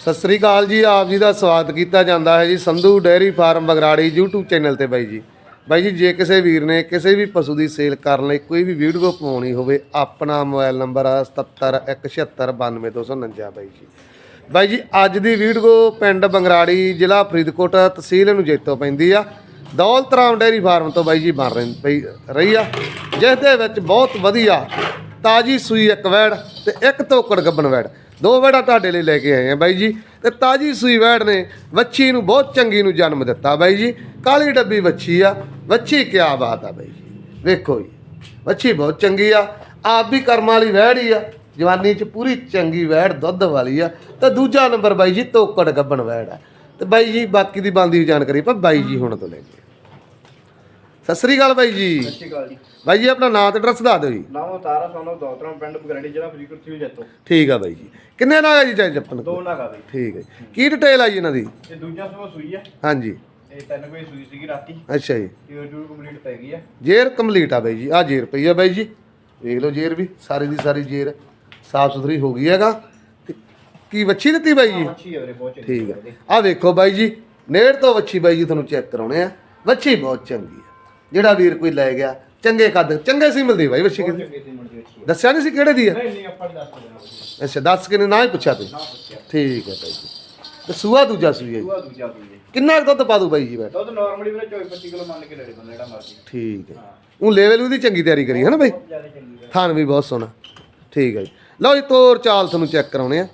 ਸਤਿ ਸ੍ਰੀ ਅਕਾਲ ਜੀ, ਆਪ ਜੀ ਦਾ ਸਵਾਗਤ ਕੀਤਾ ਜਾਂਦਾ ਹੈ ਜੀ Sandhu dairy farm Bagrari YouTube channel ਤੇ ਬਾਈ ਜੀ। ਬਾਈ ਜੀ, ਜੇ ਕਿਸੇ ਵੀਰ ਨੇ ਕਿਸੇ ਵੀ ਪਸ਼ੂ ਦੀ ਸੇਲ ਕਰਨ ਲਈ ਕੋਈ ਵੀ ਵੀਡੀਓ ਪਵਾਉਣੀ ਹੋਵੇ, ਆਪਣਾ ਮੋਬਾਈਲ ਨੰਬਰ ਆ 7717929249 ਬਾਈ ਜੀ। ਬਾਈ ਜੀ, ਅੱਜ ਦੀ ਵੀਡੀਓ ਪਿੰਡ ਬੰਗਰਾੜੀ, ਜ਼ਿਲ੍ਹਾ ਫਰੀਦਕੋਟ, ਤਹਿਸੀਲ ਨੂੰ ਜੇਤੋਂ ਪੈਂਦੀ ਆ। ਦੌਲਤਰਾਮ ਡੇਅਰੀ ਫਾਰਮ ਤੋਂ ਬਾਈ ਜੀ ਬਣ ਰਹੀ ਰਹੀ ਆ, ਜਿਸ ਦੇ ਵਿੱਚ ਬਹੁਤ ਵਧੀਆ ਤਾਜੀ ਸੂਈ ਇੱਕ ਵੈੜ ਤੇ ਇੱਕ ਤੋਕੜ ਗੱਬਣ ਵੈੜ। ਦੋ ਵੈੜਾਂ ਤੁਹਾਡੇ ਲਈ ਲੈ ਕੇ ਆਏ ਆ ਬਾਈ ਜੀ। ਤੇ ਤਾਜੀ ਸੂਈ ਵੈੜ ਨੇ ਵੱਛੀ ਨੂੰ ਬਹੁਤ ਚੰਗੀ ਨੂੰ ਜਨਮ ਦਿੱਤਾ ਬਾਈ ਜੀ। ਕਾਲੀ ਡੱਬੀ ਵੱਛੀ ਆ। ਵੱਛੀ ਕਿਆ ਬਾਤ ਆ ਬਾਈ ਜੀ। ਵੇਖੋ ਜੀ, ਵੱਛੀ ਬਹੁਤ ਚੰਗੀ ਆ। ਆਪ ਵੀ ਕਰਮਾਂ ਵਾਲੀ ਵੈੜ ਹੀ ਆ। ਜਵਾਨੀ ਚ ਪੂਰੀ ਚੰਗੀ ਵਹਿੜ ਦੁੱਧ ਵਾਲੀ ਆ। ਤੇ ਦੂਜਾ ਨੰਬਰ ਬਾਈ ਜੀ, ਤੋਕੜ ਗੱਬਣ ਵੈੜ ਆ। ਤੇ ਬਾਈ ਜੀ, ਬਾਕੀ ਦੀ ਬੰਦੀ ਜਾਣਕਾਰੀ ਪਰ ਬਾਈ ਜੀ ਹੁਣ ਤੋਂ ਲੈ ਕੇ ਸਤਿ ਸ੍ਰੀ ਅਕਾਲ ਬਾਈ ਜੀ। ਸਤਿ ਸ਼੍ਰੀ ਅਕਾਲ ਜੀ। ਬਾਈ ਜੀ ਆਪਣਾ ਨਾਮ ਤੇ ਐਡਰੈਸ ਦੱਸ ਦਿਓ ਜੀ। ਨਾਮ ਤਾਰਾ ਸੋਨੋ ਦੌਤਰਾ ਪਿੰਡ ਬਗਰੜੀ ਜ਼ਿਲ੍ਹਾ ਫਰੀਦਕੋਟ ਤਹਿਸੀਲ ਜੱਤੋ। ਠੀਕ ਆ ਬਾਈ ਜੀ। ਕਿੰਨੇ ਨਾਗ ਆ ਜੀ ਚਾਹੇ ਚੱਪਣ ਦੋ ਨਾਗਾ ਬਈ। ਠੀਕ ਹੈ ਜੀ। ਕੀ ਡਿਟੇਲ ਆਈ ਇਹਨਾਂ ਦੀ? ਤੇ ਦੂਜਾ ਸੂਆ ਸੂਈ ਹੈ ਹਾਂਜੀ। ਇਹ ਤਿੰਨ ਵਜੇ ਸੂਈ ਸੀਗੀ ਰਾਤੀ। ਅੱਛਾ ਜੀ। ਤੇ ਜੂਰ ਕੰਪਲੀਟ ਪੈ ਗਈ ਹੈ ਜੇਰ ਕੰਪਲੀਟ ਆ ਬਾਈ ਜੀ। ਆ ਜੇਰ ਪਈ ਆ ਬਾਈ ਜੀ। ਵੇਖ ਲਓ ਜੇਰ ਵੀ ਸਾਰੀ ਦੀ ਸਾਰੀ ਜੇਰ ਸਾਫ਼ ਸੁਥਰੀ ਹੋ ਗਈ ਹੈਗਾ। ਤੇ ਕੀ ਵੱਛੀ ਦਿੱਤੀ ਬਾਈ ਜੀ? ਅੱਛੀ ਵੀਰੇ ਬਹੁਤ ਚੰਗੀ ਠੀਕ ਹੈ ਆ। ਵੇਖੋ ਬਾਈ ਜੀ। ਨੇੜ ਤੋਂ ਵੱਛੀ ਬਾਈ ਜੀ ਤੁਹਾਨੂੰ ਚੈੱਕ ਕਰਾਉਣੇ ਆ। ਵੱਛੀ ਬਹੁਤ ਚੰਗੀ ਆ। ਜਿਹੜਾ ਵੀਰ ਕੋਈ ਲੈ ਗਿਆ ਚੰਗੇ ਕੱਦ ਚੰਗੇ ਸੀ ਮਿਲਦੀ ਬਾਈ ਵੱਛੀ ਕਿਹਦੀ? ਹੈ ਦੱਸਿਆ ਨਹੀਂ ਸੀ ਕਿਹੜੇ ਦੀ ਆ? ਨਹੀਂ ਨਹੀਂ ਆਪਾਂ ਦੱਸ। ਅੱਛਾ ਦੱਸ ਕੇ ਨਾ ਹੀ ਪੁੱਛਿਆ ਤੂੰ? ਠੀਕ ਹੈ ਬਾਈ ਜੀ। ਤੇ ਸੂਆ ਦੂਜਾ ਸੂਈ ਹੈ ਜੀ। ਦੂਜਾ ਹੈ। ਕਿੰਨਾ ਕੁ ਦੁੱਧ ਪਾ ਦੂ ਬਾਈ ਜੀ ਬੈਠ ਦੁੱਧ ਨਾਰਮਲੀ ਵੀਰੇ 24 25 ਕਿਲੋ ਮੰਨ ਕੇ ਲੈ ਲੈ ਬੰਦਾ ਜਿਹੜਾ ਮਰਜ਼ੀ ਠੀਕ ਹੈ। ਉਹ ਲੈਵਲ ਉਹਦੀ ਚੰਗੀ ਤਿਆਰੀ ਕਰੀ ਹੈ ਨਾ ਬਾਈ ਜ਼ਿਆਦਾ ਚੰਗੀ ਹੈ ਥਾਨ ਵੀ ਬਹੁਤ ਸੋਹਣਾ। ਠੀਕ ਹੈ ਜੀ। ਲਓ ਜੀ ਤੋਰ ਚਾਲ ਤੁਹਾਨੂੰ ਚੈੱਕ ਕਰਾਉਣੇ ਆ।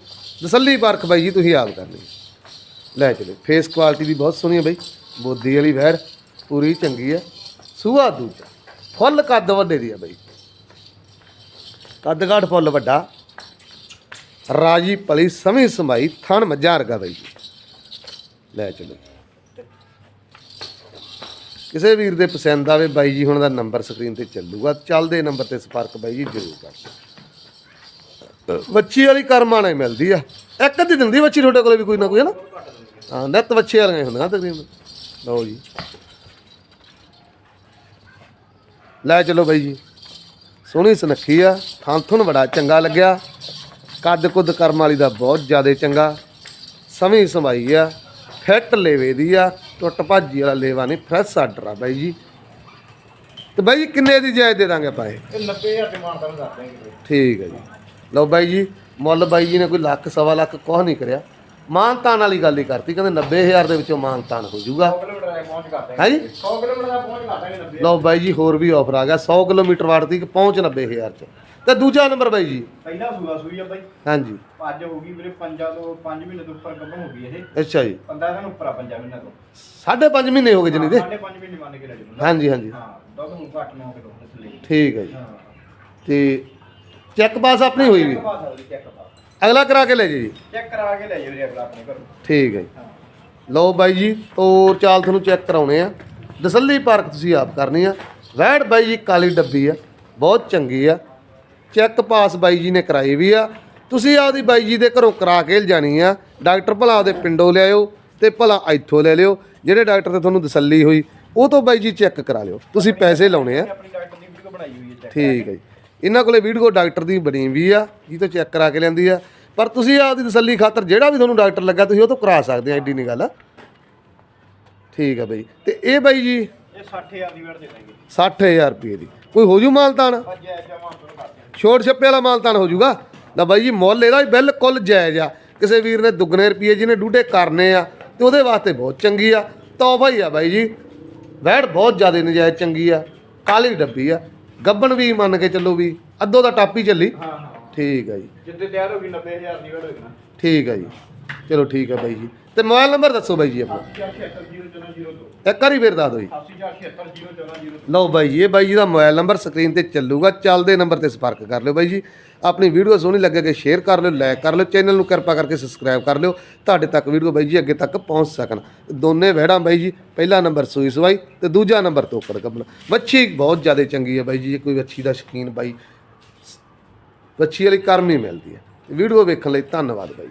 ਤਸੱਲੀ ਪਰਖ ਬਾਈ ਜੀ ਤੁਸੀਂ ਆਪ ਕਰਨੀ ਲੈ ਚਲੋ ਫੇਸ ਕੁਆਲਿਟੀ ਵੀ ਬਹੁਤ ਸੋਹਣੀ ਹੈ ਬਾਈ। ਬੋਦੀ ਵਾਲੀ ਵੈੜ ਪੂਰੀ ਚੰਗੀ ਹੈ ਸੂਆ ਦੂਜਾ। ਫੁੱਲ ਕੱਦ ਵੱਡੇ ਦੀ ਆ ਬਾਈ। ਕੱਦ ਘਾਟ ਫੁੱਲ ਵੱਡਾ। ਰਾਜੀ ਪਲੀ ਸਮੀ ਸਮਾਈ ਥਣ ਮੱਝਾਂ ਵਰਗਾ ਬਾਈ। ਜੀ ਲੈ ਚਲੋ। ਕਿਸੇ ਵੀਰ ਦੇ ਪਸੰਦ ਆਵੇ ਬਾਈ ਜੀ, ਹੁਣ ਦਾ ਨੰਬਰ ਸਕਰੀਨ ਤੇ ਚੱਲੂਗਾ। ਚੱਲਦੇ ਨੰਬਰ ਤੇ ਸੰਪਰਕ ਬਾਈ ਜੀ ਜ਼ਰੂਰ ਕਰ ਵੱਛੀ ਵਾਲੀ ਕਰਮਾਂ ਨਾਲ ਮਿਲਦੀ ਆ। ਇੱਕ ਅੱਧੀ ਦਿੰਦੀ ਵੱਛੀ ਤੁਹਾਡੇ ਕੋਲੇ ਵੀ ਕੋਈ ਨਾ ਕੋਈ, ਹੈ ਨਾ? ਹਾਂ, ਨਿੱਤ ਵੱਛੇ ਵਾਲੀਆਂ ਹੀ ਹੁੰਦੀਆਂ ਤਕਰੀਬਨ। ਲਓ ਜੀ। ਲੈ ਚਲੋ ਬਾਈ ਜੀ। ਸੋਹਣੀ ਸੁਨੱਖੀ ਆ ਥੁਣ ਬੜਾ ਚੰਗਾ ਲੱਗਿਆ। ਕੱਦ ਕੁੱਦ ਕਰਮ ਵਾਲੀ ਦਾ ਬਹੁਤ ਜ਼ਿਆਦਾ ਚੰਗਾ। ਸਮੀ ਸਮਾਈ ਆ ਫਿੱਟ ਲੇਵੇ ਦੀ ਆ ਟੁੱਟ ਭਾਜੀ ਵਾਲਾ ਲੇਵਾ ਨਹੀਂ ਫਰੈਸ਼ ਆਰਡਰ ਆ ਬਾਈ ਜੀ। ਤੇ ਬਾਈ ਜੀ ਕਿੰਨੇ ਦੀ ਜਾਇਜ਼ ਦੇ ਦਾਂਗੇ ਆਪਾਂ ਇਹ? ਇਹ 90000 ਡਿਮਾਂਡ ਤਾਂ ਕਰ ਦੇਣਗੇ ਵੀਰੇ ਠੀਕ ਹੈ ਜੀ। ਲਓ ਬਾਈ ਜੀ ਮੁੱਲ ਬਾਈ ਜੀ ਨੇ ਕੋਈ ਲੱਖ ਸਵਾ ਲੱਖ ਕੁਛ ਨਹੀਂ ਕਰਿਆ। ਮਾਨਤਾਨ ਵਾਲੀ ਗੱਲ ਹੀ ਕਰਤੀ ਕਹਿੰਦੇ 90000 ਦੇ ਵਿੱਚੋਂ ਮਾਨਤਾਨ ਹੋ ਜਾਊਗਾ। 100 ਕਿਲੋਮੀਟਰ ਆਏ ਪਹੁੰਚ ਕਰ ਦੇਣਗੇ ਹੈ ਜੀ 100 ਕਿਲੋਮੀਟਰ ਦਾ ਪਹੁੰਚ ਕਰ ਦੇਣਗੇ 90 ਲਓ ਬਾਈ ਜੀ ਹੋਰ ਵੀ ਆਫਰ ਆ ਗਿਆ। 100 ਕਿਲੋਮੀਟਰ ਵਾਟ ਦੀ ਪਹੁੰਚ 90000 ਚ। ਤੇ ਦੂਜਾ ਨੰਬਰ ਬਾਈ ਜੀ। ਪਹਿਲਾ ਸੂਆ ਸੂਈ ਆ ਬਾਈ। ਹਾਂਜੀ। ਅੱਜ ਹੋ ਗਈ ਵੀਰੇ ਪੰਜਾਂ ਤੋਂ 5 ਮਹੀਨੇ ਤੋਂ ਉੱਪਰ ਗੱਭਣ ਹੋ ਗਈ ਇਹ। ਅੱਛਾ ਜੀ। 15 ਦਿਨ ਉੱਪਰ ਆ ਪੰਜਾਂ ਮਹੀਨਿਆਂ ਤੋਂ। ਸਾਢੇ ਪੰਜ ਮਹੀਨੇ ਹੋ ਗਏ ਜਣੀ ਦੇ। ਸਾਢੇ 5 ਮਹੀਨੇ ਮੰਨ ਕੇ ਲੈ ਜੂ ਹਾਂਜੀ ਹਾਂਜੀ। ਹਾਂ ਦੁੱਧ ਹੁਣ ਘੱਟ 9 ਕਿਲੋ ਥੱਲੇ ਠੀਕ ਹੈ ਜੀ। ਹਾਂ। ਤੇ ਚੈੱਕ ਪਾਸ ਆਪਣੀ ਹੋਈ ਵੀ? ਚੈੱਕ ਅਗਲਾ ਕਰਾ ਕੇ ਲੈ ਜੀ ਜੀ ਚੈੱਕ ਕਰਾ ਕੇ ਲੈ ਜਾ ਵੀਰੇ ਅਗਲਾ ਆਪਣੇ ਘਰੋਂ। ਠੀਕ ਹੈ ਜੀ। ਲਓ ਬਾਈ ਜੀ ਤੋਰ ਚਾਲ ਤੁਹਾਨੂੰ ਚੈੱਕ ਕਰਾਉਣੇ ਆ। ਦਸੱਲੀ ਪਾਰਕ ਤੁਸੀਂ ਆਪ ਕਰਨੀ ਆ। ਵੈੜ ਬਾਈ ਜੀ, ਕਾਲੀ ਡੱਬੀ ਆ, ਬਹੁਤ ਚੰਗੀ ਆ। ਚੈੱਕ ਪਾਸ ਬਾਈ ਜੀ ਨੇ ਕਰਾਈ ਵੀ ਆ। ਤੁਸੀਂ ਆਪਦੀ ਬਾਈ ਜੀ ਦੇ ਘਰੋਂ ਕਰਾ ਕੇ ਲਿਜਾਣੀ ਆ। ਡਾਕਟਰ ਭਲਾ ਆਪਦੇ ਪਿੰਡੋਂ ਲਿਆਇਓ ਤੇ ਭਲਾ ਇੱਥੋਂ ਲੈ ਲਿਓ। ਜਿਹੜੇ ਡਾਕਟਰ ਤੇ ਤੁਹਾਨੂੰ ਤਸੱਲੀ ਹੋਈ, ਉਹ ਤੋਂ ਬਾਈ ਜੀ ਚੈੱਕ ਕਰਾ ਲਿਓ। ਤੁਸੀਂ ਪੈਸੇ ਲਾਉਣੇ ਆ। ਠੀਕ ਹੈ ਜੀ। ਇਹਨਾਂ ਕੋਲੇ ਵੀਡੀਓ ਡਾਕਟਰ ਦੀ ਬਣੀ ਵੀ ਆ, ਜੀ ਤੋਂ ਚੈੱਕ ਕਰਾ ਕੇ ਲੈਂਦੀ ਆ। ਪਰ ਤੁਸੀਂ ਆਪਦੀ ਤਸੱਲੀ ਖਾਤਰ ਜਿਹੜਾ ਵੀ ਤੁਹਾਨੂੰ ਡਾਕਟਰ ਲੱਗਾ ਤੁਸੀਂ ਉਹ ਤੋਂ ਕਰਾ ਸਕਦੇ ਆ ਐਡੀ ਨਹੀਂ ਗੱਲ। ਠੀਕ ਆ ਬਈ। ਤੇ ਇਹ ਬਾਈ ਜੀ ਇਹ 60000 ਦੀ ਵੇਟ ਦੇ ਦਾਂਗੇ। 60000 ਰੁਪਏ ਦੀ। ਕੋਈ ਹੋ ਜੂ ਮਾਲਤਾਨ ਛੋਟ ਛੱਪੇ ਵਾਲਾ ਮਾਲਤਾਨ ਹੋ ਜੂਗਾ? ਨਾ ਬਾਈ ਜੀ ਮੁੱਲ ਇਹਦਾ ਬਿਲਕੁਲ ਜਾਇਜ਼ ਆ। ਕਿਸੇ ਵੀਰ ਨੇ ਦੁੱਗਣੇ ਰੁਪਏ ਜਿਹਨੇ ਡੂਢੇ ਕਰਨੇ ਆ ਤੇ ਉਹਦੇ ਵਾਸਤੇ ਬਹੁਤ ਚੰਗੀ ਆ। ਤੋਹਫਾ ਹੀ ਆ ਬਾਈ ਜੀ। ਵੈੜ ਬਹੁਤ ਜ਼ਿਆਦਾ ਨਜਾਇਜ਼ ਚੰਗੀ ਆ। ਕਾਲੀ ਡੱਬੀ ਆ। ਗੱਬਣ ਵੀ ਮੰਨ ਕੇ ਚੱਲੋ ਵੀ ਅੱਧੋ ਦਾ ਟਾਪੀ ਚੱਲੀ। ਹਾਂ ਹਾਂ। ਠੀਕ ਹੈ ਜੀ। ਜਿੱਦੇ ਤਿਆਰ ਹੋ ਗਈ 90000 ਦੀ ਵੇਟ ਹੋਏਗੀ ਨਾ। ਠੀਕ ਹੈ ਜੀ। ਚਲੋ ਠੀਕ ਹੈ ਬਾਈ ਜੀ। ਤੇ ਮੋਬਾਈਲ ਨੰਬਰ ਦੱਸੋ ਬਾਈ ਜੀ ਆਪਣਾ। 8070002 ਇੱਕ ਵਾਰੀ ਫੇਰ ਦੱਸ ਦਿਓ ਜੀ। 8070002 ਲਓ ਬਾਈ ਜੀ ਇਹ ਬਾਈ ਜੀ ਦਾ ਮੋਬਾਈਲ ਨੰਬਰ ਸਕਰੀਨ ਤੇ ਚੱਲੂਗਾ। ਚੱਲਦੇ ਨੰਬਰ ਤੇ ਸੰਪਰਕ ਕਰ ਲਿਓ ਬਾਈ ਜੀ। ਆਪਣੀ ਵੀਡੀਓ ਸੋਹਣੀ ਲੱਗੇਗੀ ਸ਼ੇਅਰ ਕਰ ਲਿਓ ਲਾਈਕ ਕਰ ਲਿਓ। ਚੈਨਲ ਨੂੰ ਕਿਰਪਾ ਕਰਕੇ ਸਬਸਕ੍ਰਾਈਬ ਕਰ ਲਿਓ। ਤੁਹਾਡੇ ਤੱਕ ਵੀਡੀਓ ਬਾਈ ਜੀ ਅੱਗੇ ਤੱਕ ਪਹੁੰਚ ਸਕਣ। ਦੋਨੇ ਵਹਿੜਾਂ ਬਾਈ ਜੀ ਪਹਿਲਾ ਨੰਬਰ ਸੂਈ ਸਵਾਈ ਤੇ ਦੂਜਾ ਨੰਬਰ ਤੋਕੜ ਕੱਪਣਾ। ਵੱਛੀ ਬਹੁਤ ਜ਼ਿਆਦਾ ਚੰਗੀ ਹੈ ਬਾਈ ਜੀ ਜੇ ਕੋਈ ਵੱਛੀ ਦਾ ਸ਼ੌਕੀਨ ਬਾਈ ਵੱਛੀ ਵਾਲੀ ਕਰਮ ਹੀ ਮਿਲਦੀ ਹੈ। ਵੀਡੀਓ ਵੇਖਣ ਲਈ ਧੰਨਵਾਦ ਬਾਈ